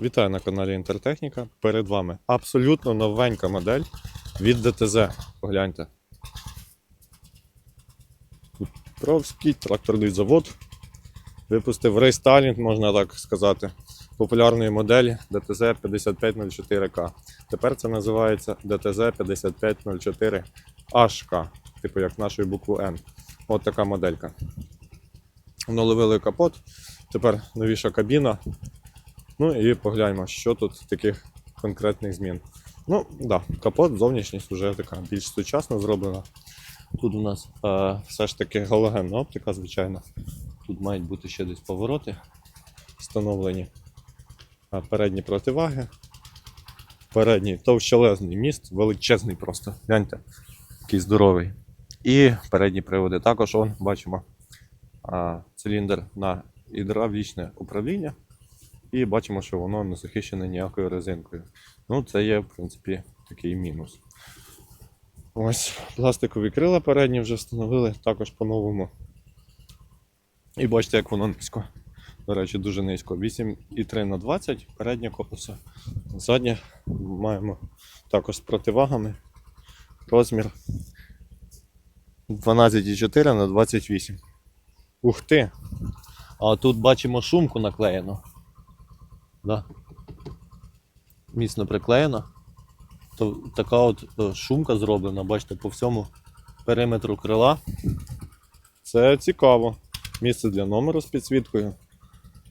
Вітаю на каналі Інтертехніка. Перед вами абсолютно новенька модель від ДТЗ. Погляньте. Петровський тракторний завод випустив рейстайлінг, можна так сказати, популярної моделі ДТЗ 5504К. Тепер це називається ДТЗ 5504HK, типу як нашою букву Н. От така моделька. Вновили капот, тепер новіша кабіна. Ну і погляньмо, що тут таких конкретних змін. Ну, да, капот, зовнішність вже така більш сучасно зроблена. Тут у нас е, все ж таки галогенна оптика, звичайно. Тут мають бути ще десь повороти встановлені. А передні противаги. Передній товщелезний міст, величезний просто. Гляньте, який здоровий. І передні приводи. Також он, бачимо а, циліндр на гідравлічне управління. І бачимо, що воно не захищене ніякою резинкою. Ну, це є, в принципі, такий мінус. Ось пластикові крила передні вже встановили також по-новому. І бачите, як воно низько. До речі, дуже низько. 8,3 на 20 переднє колесо. Заднє маємо також з противагами. Розмір 12,4 на 28. Ух ти! А тут бачимо шумку наклеєну. Да. Міцно приклеєно. То, така от е, шумка зроблена, бачите, по всьому периметру крила. Це цікаво. Місце для номеру з підсвіткою.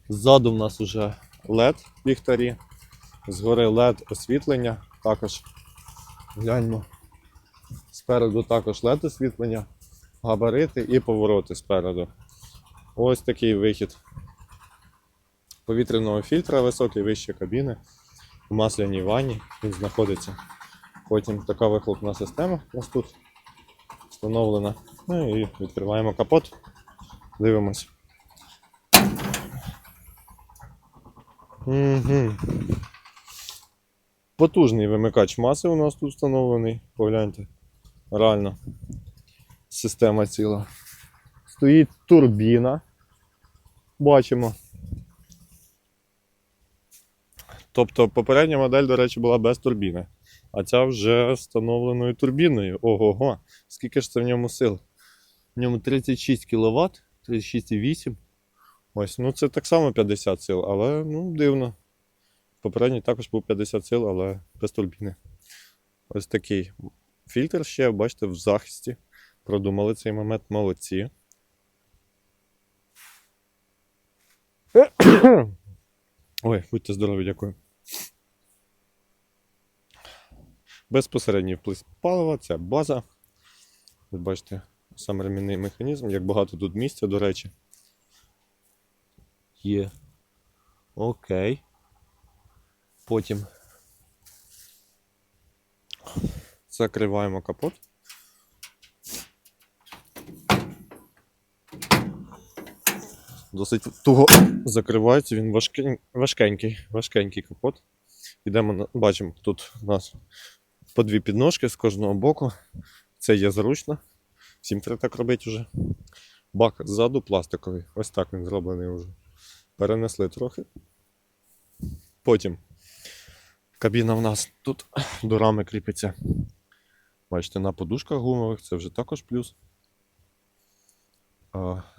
Ззаду в нас уже LED ліхтарі. Згори LED освітлення. Також гляньмо. Спереду також LED освітлення, габарити і повороти спереду. Ось такий вихід повітряного фільтра високий, вище кабіни. В масляній ванні він знаходиться. Потім така вихлопна система у нас тут встановлена. Ну і відкриваємо капот. Дивимось. Угу. Потужний вимикач маси у нас тут встановлений. Погляньте. Реально. Система ціла. Стоїть турбіна. Бачимо. Тобто попередня модель, до речі, була без турбіни. А ця вже встановленою турбіною. Ого-го. Скільки ж це в ньому сил? В ньому 36 кВт, 36,8. Ось, ну це так само 50 сил, але ну, дивно. Попередній також був 50 сил, але без турбіни. Ось такий фільтр ще, бачите, в захисті. Продумали цей момент, молодці. Ой, будьте здорові, дякую. Безпосередній вплив палива, це база. Ви бачите, сам ремінний механізм, як багато тут місця, до речі. Є. Окей. Потім закриваємо капот. Досить туго закривається, він важкень, важкенький, важкенький капот. Йдемо, на- бачимо, тут у нас по дві підножки з кожного боку. Це є зручно. Всім треба так робити вже. Бак ззаду пластиковий. Ось так він зроблений вже. Перенесли трохи. Потім кабіна в нас тут до рами кріпиться. Бачите, на подушках гумових, це вже також плюс.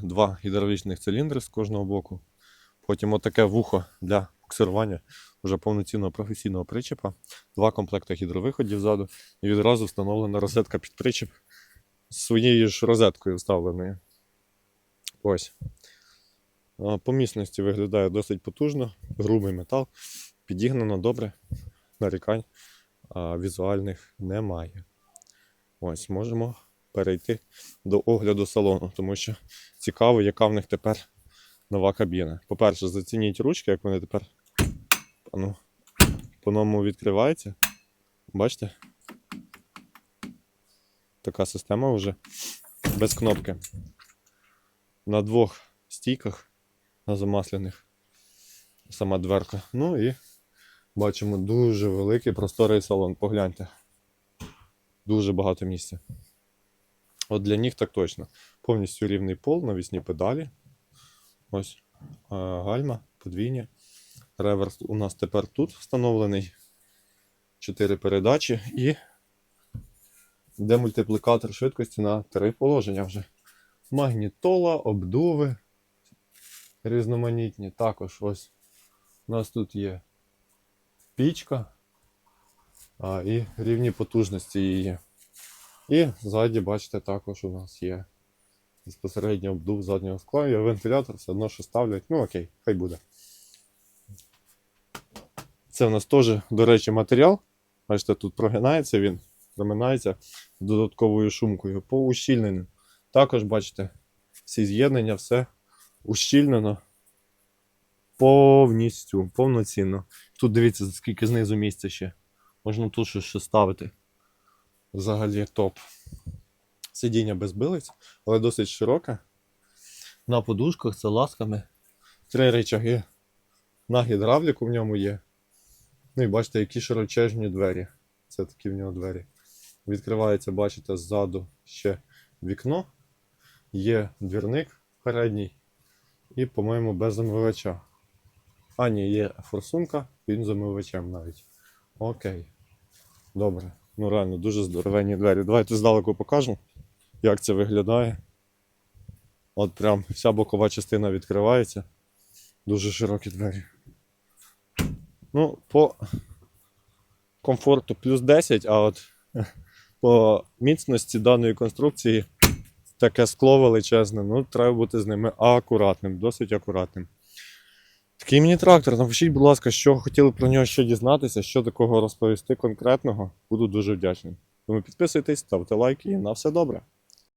Два гідравлічних циліндри з кожного боку. Потім отаке вухо для буксирування вже повноцінного професійного причепа. Два комплекти гідровиходів ззаду. І відразу встановлена розетка під причеп з своєю ж розеткою вставленою. Ось. По міцності виглядає досить потужно, грубий метал, підігнано добре, нарікань візуальних немає. Ось, можемо перейти до огляду салону, тому що цікаво, яка в них тепер нова кабіна. По-перше, зацініть ручки, як вони тепер ну, по-новому відкриваються. Бачите? Така система вже без кнопки. На двох стійках на замасляних сама дверка. Ну і бачимо дуже великий просторий салон. Погляньте. Дуже багато місця. От для них так точно. Повністю рівний пол, навісні педалі. Ось гальма, подвійні. Реверс у нас тепер тут встановлений. Чотири передачі і демультиплікатор швидкості на три положення вже. Магнітола, обдуви різноманітні. Також ось у нас тут є пічка а, і рівні потужності її. І ззаді, бачите, також у нас є безпосередньо обдув заднього скла і вентилятор все одно, що ставлять. Ну окей, хай буде. Це у нас теж, до речі, матеріал. Бачите, тут прогинається він, заминається додатковою шумкою по ущільненню. Також, бачите, всі з'єднання, все ущільнено повністю, повноцінно. Тут дивіться, скільки знизу місця ще. Можна тут щось ще ставити. Взагалі топ. Сидіння без билиць, але досить широке. На подушках це ласками. Три речаги. На гідравліку в ньому є. Ну і бачите, які широчезні двері. Це такі в нього двері. Відкривається, бачите, ззаду ще вікно. Є двірник передній. І, по-моєму, без замивача. А, ні, є форсунка, він замивачем навіть. Окей. Добре. Ну реально, дуже здоровенні двері. Давайте здалеку покажу, як це виглядає. От прям вся бокова частина відкривається. Дуже широкі двері. Ну, по комфорту плюс 10, а от по міцності даної конструкції таке скло величезне, ну треба бути з ними акуратним, досить акуратним. Такий міні-трактор, напишіть, будь ласка, що хотіли про нього ще дізнатися, що такого розповісти конкретного. Буду дуже вдячний. Тому підписуйтесь, ставте лайки і на все добре.